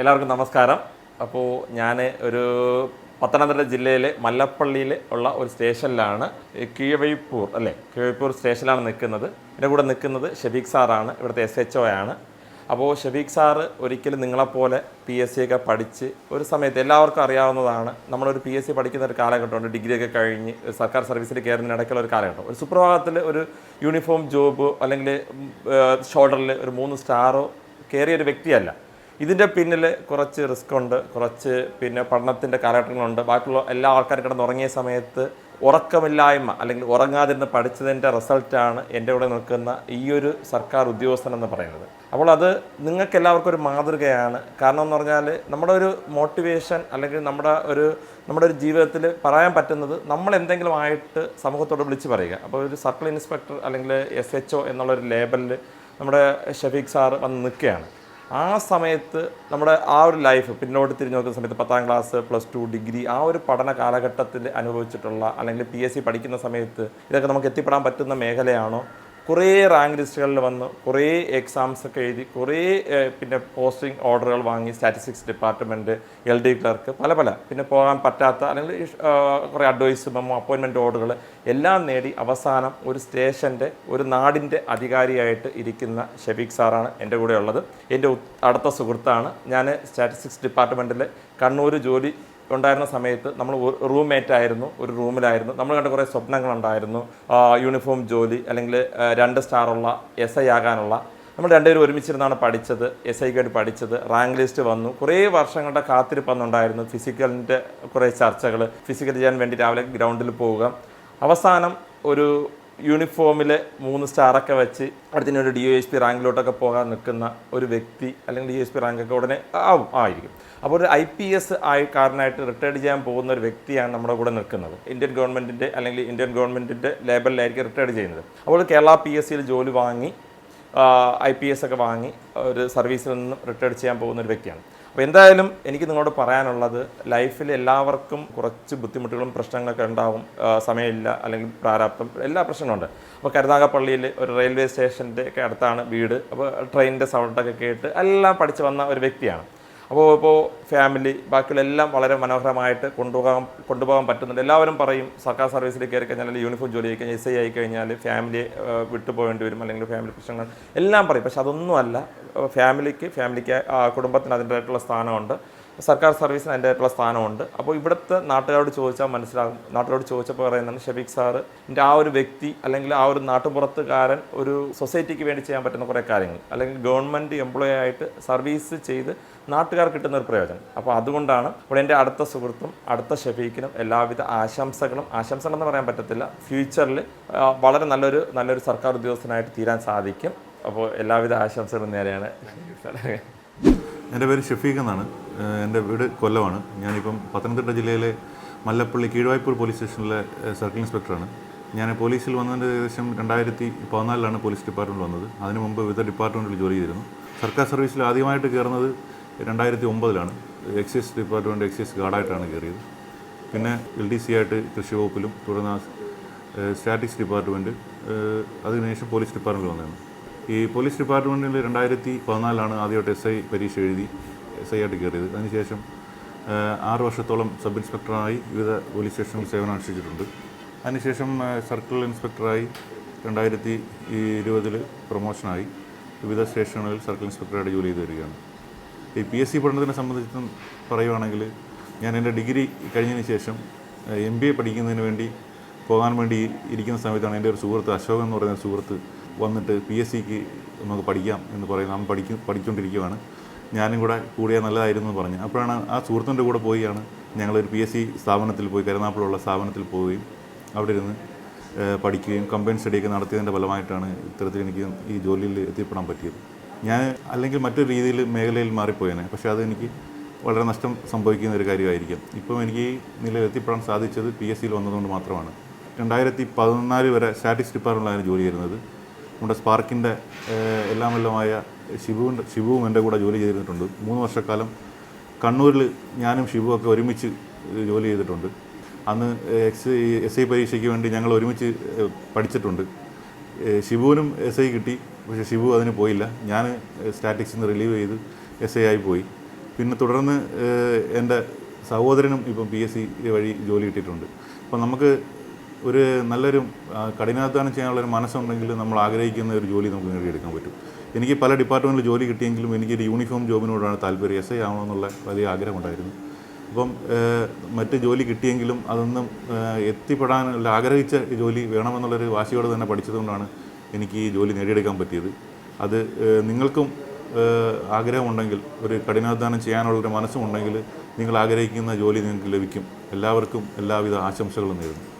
എല്ലാവർക്കും നമസ്കാരം. അപ്പോൾ ഞാൻ ഒരു പത്തനംതിട്ട ജില്ലയിലെ മല്ലപ്പള്ളിയിൽ ഉള്ള ഒരു സ്റ്റേഷനിലാണ് കീഴവൈപ്പൂർ അല്ലേ? കീഴവൈപ്പൂർ സ്റ്റേഷനിലാണ് നിൽക്കുന്നത്. എന്റെ കൂടെ നിൽക്കുന്നത് ഷെബീഖ് സാറാണ് ഇവിടുത്തെ എസ് എച്ച് ഒ ആണ്. അപ്പോൾ ഷെബീഖ് സാറ് ഒരിക്കലും നിങ്ങളെപ്പോലെ പി എസ് സി ഒക്കെ പഠിച്ച് ഒരു സമയത്ത് എല്ലാവർക്കും അറിയാവുന്നതാണ്. നമ്മളൊരു പി എസ് സി പഠിക്കുന്ന ഒരു കാലഘട്ടമുണ്ട്. ഡിഗ്രിയൊക്കെ കഴിഞ്ഞ് സർക്കാർ സർവീസിൽ കയറുന്ന ഇടയ്ക്കുള്ള ഒരു കാലഘട്ടം. ഒരു സുപ്രഭാതത്തിൽ ഒരു യൂണിഫോം ജോബ് അല്ലെങ്കിൽ ഷോൾഡറിൽ ഒരു മൂന്ന് സ്റ്റാറോ കയറിയ ഒരു വ്യക്തിയല്ല. ഇതിന്റെ പിന്നിൽ കുറച്ച് റിസ്ക് ഉണ്ട്. കുറച്ച് പിന്നെ പഠനത്തിന്റെ കാലഘട്ടങ്ങളുണ്ട്. ബാക്കിയുള്ള എല്ലാ ആൾക്കാരും കിടന്ന് ഉറങ്ങിയ സമയത്ത് ഉറക്കമില്ലായ്മ അല്ലെങ്കിൽ ഉറങ്ങാതിരുന്ന് പഠിച്ചതിന്റെ റിസൾട്ടാണ് എന്റെ കൂടെ നിൽക്കുന്ന ഈ ഒരു സർക്കാർ ഉദ്യോഗസ്ഥൻ എന്ന് പറയുന്നത്. അപ്പോൾ അത് നിങ്ങൾക്ക് എല്ലാവർക്കും ഒരു മാതൃകയാണ്. കാരണം എന്ന് പറഞ്ഞാൽ നമ്മുടെ ഒരു മോട്ടിവേഷൻ അല്ലെങ്കിൽ നമ്മുടെ ഒരു നമ്മുടെ ഒരു ജീവിതത്തിൽ പറയാൻ പറ്റുന്നത് നമ്മൾ എന്തെങ്കിലും ആയിട്ട് സമൂഹത്തോട് വിളിച്ച് പറയുക. അപ്പോൾ ഒരു സർക്കിൾ ഇൻസ്പെക്ടർ അല്ലെങ്കിൽ എസ് എച്ച് ഒ എന്നുള്ളൊരു ലേബലിൽ നമ്മുടെ ഷഫീഖ് സാറ് വന്ന് നിൽക്കുകയാണ്. ആ സമയത്ത് നമ്മുടെ ആ ഒരു ലൈഫ് പിന്നോട്ട് തിരിഞ്ഞു നോക്കുന്ന സമയത്ത് പത്താം ക്ലാസ് പ്ലസ് ടു ഡിഗ്രി ആ ഒരു പഠന കാലഘട്ടത്തിൽ അനുഭവിച്ചിട്ടുള്ള അല്ലെങ്കിൽ പി എസ് സി പഠിക്കുന്ന സമയത്ത് ഇതൊക്കെ നമുക്ക് എത്തിപ്പെടാൻ പറ്റുന്ന മേഖലയാണോ? കുറേ റാങ്ക് ലിസ്റ്റുകളിൽ വന്ന് കുറേ എക്സാംസ് ഒക്കെ എഴുതി കുറേ പിന്നെ പോസ്റ്റിംഗ് ഓർഡറുകൾ വാങ്ങി statistics department L D clerk പല പല. പിന്നെ പോകാൻ പറ്റാത്ത അല്ലെങ്കിൽ കുറേ അഡ്വൈസ് മെമ്മോ അപ്പോയിൻമെന്റ് ഓർഡറുകൾ എല്ലാം നേടി അവസാനം ഒരു സ്റ്റേഷന്റെ ഒരു നാടിന്റെ അധികാരിയായിട്ട് ഇരിക്കുന്ന ഷെഫീഖ് സാറാണ് എന്റെ കൂടെ ഉള്ളത്. എന്റെ അടുത്ത സുഹൃത്താണ്. ഞാൻ സ്റ്റാറ്റിസ്റ്റിക്സ് ഡിപ്പാർട്ട്മെന്റിൽ കണ്ണൂർ ജോലി ഉണ്ടായിരുന്ന സമയത്ത് നമ്മൾ റൂംമേറ്റ് ആയിരുന്നു ഒരു റൂമിലായിരുന്നു നമ്മൾ കണ്ട കുറേ സ്വപ്നങ്ങളുണ്ടായിരുന്നു. യൂണിഫോം ജോലി അല്ലെങ്കിൽ രണ്ട് സ്റ്റാറുള്ള എസ് ഐ ആകാനുള്ള. നമ്മൾ രണ്ടുപേരും ഒരുമിച്ചിരുന്നാണ് പഠിച്ചത് എസ് ഐ കേട്ട് പഠിച്ചത്. റാങ്ക് ലിസ്റ്റ് വന്നു. കുറേ വർഷങ്ങളുടെ കാത്തിരിപ്പ് അന്നുണ്ടായിരുന്നു. ഫിസിക്കലിന്റെ കുറേ ചർച്ചകൾ ഫിസിക്കൽ ചെയ്യാൻ വേണ്ടി രാവിലെ ഗ്രൗണ്ടിൽ പോവുക. അവസാനം ഒരു യൂണിഫോമിൽ മൂന്ന് സ്റ്റാറൊക്കെ വെച്ച് അടുത്തിന് ഒരു ഡി ഒ എസ് പി റാങ്കിലോട്ടൊക്കെ പോകാൻ നിൽക്കുന്ന ഒരു വ്യക്തി അല്ലെങ്കിൽ ഡി എസ് പി റാങ്കൊക്കെ ഉടനെ ആവും ആയിരിക്കും. അപ്പോൾ ഒരു ഐ പി എസ് ആയി കാരനായിട്ട് റിട്ടയർഡ് ചെയ്യാൻ പോകുന്ന ഒരു വ്യക്തിയാണ് നമ്മുടെ കൂടെ നിൽക്കുന്നത്. ഇന്ത്യൻ ഗവൺമെന്റിന്റെ അല്ലെങ്കിൽ ഇന്ത്യൻ ഗവൺമെന്റിന്റെ ലേബലിലായിരിക്കും റിട്ടയർഡ് ചെയ്യുന്നത്. അപ്പോൾ കേരള പി എസ് സിയിൽ ജോലി വാങ്ങി ഐ പി എസ് ഒക്കെ വാങ്ങി ഒരു സർവീസിൽ നിന്നും റിട്ടയർഡ് ചെയ്യാൻ പോകുന്ന ഒരു വ്യക്തിയാണ്. അപ്പോൾ എന്തായാലും എനിക്ക് നിങ്ങളോട് പറയാനുള്ളത് ലൈഫിൽ എല്ലാവർക്കും കുറച്ച് ബുദ്ധിമുട്ടുകളും പ്രശ്നങ്ങളൊക്കെ ഉണ്ടാവും സമയമില്ല അല്ലെങ്കിൽ പ്രാരാബ്ദം എല്ലാ പ്രശ്നങ്ങളുണ്ട് അപ്പോൾ കരുനാഗപ്പള്ളിയിൽ ഒരു റെയിൽവേ സ്റ്റേഷന്റെ ഒക്കെ അടുത്താണ് വീട്. അപ്പോൾ ട്രെയിനിന്റെ സൗണ്ടൊക്കെ കേട്ട് എല്ലാം പഠിച്ചു വന്ന ഒരു വ്യക്തിയാണ്. അപ്പോൾ ഇപ്പോൾ ഫാമിലി ബാക്കിയുള്ള എല്ലാം വളരെ മനോഹരമായിട്ട് കൊണ്ടുപോകാൻ കൊണ്ടുപോകാൻ പറ്റുന്നുണ്ട്. എല്ലാവരും പറയും സർക്കാർ സർവീസിൽ കയറി കഴിഞ്ഞാൽ അല്ലെങ്കിൽ യൂണിഫോം ജോലി ആയി കഴിഞ്ഞാൽ എസ് ഐ ആയി കഴിഞ്ഞാൽ ഫാമിലി വിട്ടുപോകേണ്ടി വരും അല്ലെങ്കിൽ ഫാമിലി പ്രശ്നങ്ങൾ. എല്ലാം പറയും. പക്ഷെ അതൊന്നുമല്ല. ഫാമിലിക്ക് ഫാമിലിക്ക് കുടുംബത്തിന് അതിന്റെതായിട്ടുള്ള സ്ഥാനമുണ്ട്. സർക്കാർ സർവീസിന് അതിന്റെതായിട്ടുള്ള സ്ഥാനമുണ്ട്. അപ്പോൾ ഇവിടുത്തെ നാട്ടുകാരോട് ചോദിച്ചാൽ മനസ്സിലാകും നാട്ടുകാരോട് ചോദിച്ചപ്പോൾ പറയുന്നത് ഷബീഖ് സാറ് ആ ഒരു വ്യക്തി അല്ലെങ്കിൽ ആ ഒരു നാട്ടുപുറത്തുകാരൻ ഒരു സൊസൈറ്റിക്ക് വേണ്ടി ചെയ്യാൻ പറ്റുന്ന കുറേ കാര്യങ്ങൾ. അല്ലെങ്കിൽ ഗവൺമെന്റ് എംപ്ലോയി ആയിട്ട് സർവീസ് ചെയ്ത് നാട്ടുകാർ കിട്ടുന്ന ഒരു പ്രയോജനം. അപ്പോൾ അതുകൊണ്ടാണ് ഇവിടെ എന്റെ അടുത്ത സുഹൃത്തും അടുത്ത ഷെഫീക്കിനും എല്ലാവിധ ആശംസകളും. ആശംസകളെന്ന് പറയാൻ പറ്റത്തില്ല. ഫ്യൂച്ചറിൽ വളരെ നല്ലൊരു നല്ലൊരു സർക്കാർ ഉദ്യോഗസ്ഥനായിട്ട് തീരാൻ സാധിക്കും. അപ്പോൾ എല്ലാവിധ ആശംസകളും നേരെയാണ്. എന്റെ പേര് ഷഫീഖ് എന്നാണ്. എന്റെ വീട് കൊല്ലമാണ്. ഞാനിപ്പം പത്തനംതിട്ട ജില്ലയിലെ മല്ലപ്പള്ളി കീഴ്വായ്പൂർ പോലീസ് സ്റ്റേഷനിലെ സർക്കിൾ ഇൻസ്പെക്ടറാണ്. ഞാൻ പോലീസിൽ വന്നതിന്റെ ഏകദേശം രണ്ടായിരത്തി പതിനാലിലാണ് പോലീസ് ഡിപ്പാർട്ട്മെന്റ് വന്നത്. അതിന് മുമ്പ് വിവിധ ഡിപ്പാർട്ട്മെന്റിൽ ജോലി ചെയ്തിരുന്നു. സർക്കാർ സർവീസിൽ ആദ്യമായിട്ട് കയറുന്നത് രണ്ടായിരത്തി ഒമ്പതിലാണ്. എക്സൈസ് ഡിപ്പാർട്ട്മെന്റ് എക്സൈസ് ഗാർഡായിട്ടാണ് കയറിയത്. പിന്നെ എൽ ഡി സി ആയിട്ട് കൃഷി വകുപ്പിലും തുടർന്ന് സ്റ്റാറ്റിക്സ് ഡിപ്പാർട്ട്മെന്റ് അതിനുശേഷം പോലീസ് ഡിപ്പാർട്ട്മെന്റിൽ വന്നതാണ് ഈ പോലീസ് ഡിപ്പാർട്ട്മെന്റിൽ രണ്ടായിരത്തി പതിനാലിലാണ് ആദ്യമായിട്ട് എസ് ഐ പരീക്ഷ എഴുതി. എസ് ഐ ആയിട്ട് കയറിയത്. അതിനുശേഷം ആറ് വർഷത്തോളം സബ് ഇൻസ്പെക്ടറായി വിവിധ പോലീസ് സ്റ്റേഷനിൽ സേവനം അനുഷ്ഠിച്ചിട്ടുണ്ട് അതിനുശേഷം സർക്കിൾ ഇൻസ്പെക്ടറായി രണ്ടായിരത്തി ഇരുപതിൽ പ്രൊമോഷനായി വിവിധ സ്റ്റേഷനുകളിൽ സർക്കിൾ ഇൻസ്പെക്ടറായിട്ട് ജോലി ചെയ്ത് വരികയാണ്. ഈ പി എസ് സി പഠനത്തിനെ സംബന്ധിച്ചും പറയുവാണെങ്കിൽ ഞാൻ എന്റെ ഡിഗ്രി കഴിഞ്ഞതിന് ശേഷം എം ബി എ പഠിക്കുന്നതിന് വേണ്ടി പോകാൻ വേണ്ടി ഇരിക്കുന്ന സമയത്താണ് എന്റെ ഒരു സുഹൃത്ത് അശോക് എന്ന് പറയുന്ന സുഹൃത്ത് വന്നിട്ട് പി എസ് സിക്ക് നമുക്ക് പഠിക്കാം എന്ന് പറയും നാം പഠിക്കും പഠിച്ചുകൊണ്ടിരിക്കുകയാണ് ഞാനും കൂടെ കൂടിയാൽ നല്ലതായിരുന്നു എന്ന് പറഞ്ഞു. അപ്പോഴാണ് ആ സുഹൃത്തിന്റെ കൂടെ പോവുകയാണ് ഞങ്ങളൊരു പി എസ് സി സ്ഥാപനത്തിൽ പോയി കരുനാപ്പുഴുള്ള സ്ഥാപനത്തിൽ പോവുകയും അവിടെ ഇരുന്ന് പഠിക്കുകയും കമ്പൈൻ സ്റ്റഡിയൊക്കെ നടത്തിയതിന്റെ ഫലമായിട്ടാണ് ഇത്തരത്തിൽ എനിക്ക് ഈ ജോലിയിൽ എത്തിപ്പെടാൻ പറ്റിയത്. ഞാൻ അല്ലെങ്കിൽ മറ്റൊരു രീതിയിൽ മേഖലയിൽ മാറിപ്പോയേനെ. പക്ഷേ അതെനിക്ക് വളരെ നഷ്ടം സംഭവിക്കുന്ന ഒരു കാര്യമായിരിക്കും. ഇപ്പം എനിക്ക് നിലയിൽ എത്തിപ്പെടാൻ സാധിച്ചത് പി എസ് സിയിൽ വന്നതുകൊണ്ട് മാത്രമാണ്. രണ്ടായിരത്തി പതിനാല് വരെ സ്റ്റാറ്റിക്സ് ഡിപ്പാർട്ട്മെന്റിലാണ് ജോലി ചെയ്യുന്നത്. നമ്മുടെ സ്പാർക്കിന്റെ എല്ലാമെല്ലാമായ എല്ലാം ശിവുവും എന്റെ കൂടെ ജോലി ചെയ്തിട്ടുണ്ട്. മൂന്ന് വർഷക്കാലം കണ്ണൂരിൽ ഞാനും ഷിബുവൊക്കെ ഒരുമിച്ച് ജോലി ചെയ്തിട്ടുണ്ട്. അന്ന് എക്സ് എസ് ഐ പരീക്ഷയ്ക്ക് വേണ്ടി ഞങ്ങൾ ഒരുമിച്ച് പഠിച്ചിട്ടുണ്ട്. ശിവുവിനും എസ് ഐ കിട്ടി പക്ഷേ ശിവു അതിന് പോയില്ല. ഞാൻ സ്റ്റാറ്റിക്സിൽ നിന്ന് റിലീവ് ചെയ്ത് എസ് ഐ ആയി പോയി. പിന്നെ തുടർന്ന് എന്റെ സഹോദരനും ഇപ്പം പി എസ് സി വഴി ജോലി കിട്ടിയിട്ടുണ്ട്. അപ്പം നമുക്ക് ഒരു നല്ലൊരു കഠിനാധ്വാനം ചെയ്യാനുള്ളൊരു മനസ്സുണ്ടെങ്കിൽ നമ്മൾ ആഗ്രഹിക്കുന്ന ഒരു ജോലി നമുക്ക് നേടിയെടുക്കാൻ പറ്റും. എനിക്ക് പല ഡിപ്പാർട്ട്മെന്റിൽ ജോലി കിട്ടിയെങ്കിലും എനിക്കൊരു യൂണിഫോം ജോബിനോടാണ് താല്പര്യം. എസ് ഐ ആവണമെന്നുള്ള വലിയ ആഗ്രഹമുണ്ടായിരുന്നു. അപ്പം മറ്റ് ജോലി കിട്ടിയെങ്കിലും അതൊന്നും എത്തിപ്പെടാൻ ആഗ്രഹിച്ച ജോലി വേണമെന്നുള്ളൊരു വാശിയോട് തന്നെ പഠിച്ചതുകൊണ്ടാണ് എനിക്ക് ഈ ജോലി നേടിയെടുക്കാൻ പറ്റിയത്. അത് നിങ്ങൾക്കും ആഗ്രഹമുണ്ടെങ്കിൽ ഒരു കഠിനാധ്വാനം ചെയ്യാനുള്ളൊരു മനസ്സുമുണ്ടെങ്കിൽ നിങ്ങൾ ആഗ്രഹിക്കുന്ന ജോലി നിങ്ങൾക്ക് ലഭിക്കും. എല്ലാവർക്കും എല്ലാവിധ ആശംസകളും നേരുന്നു.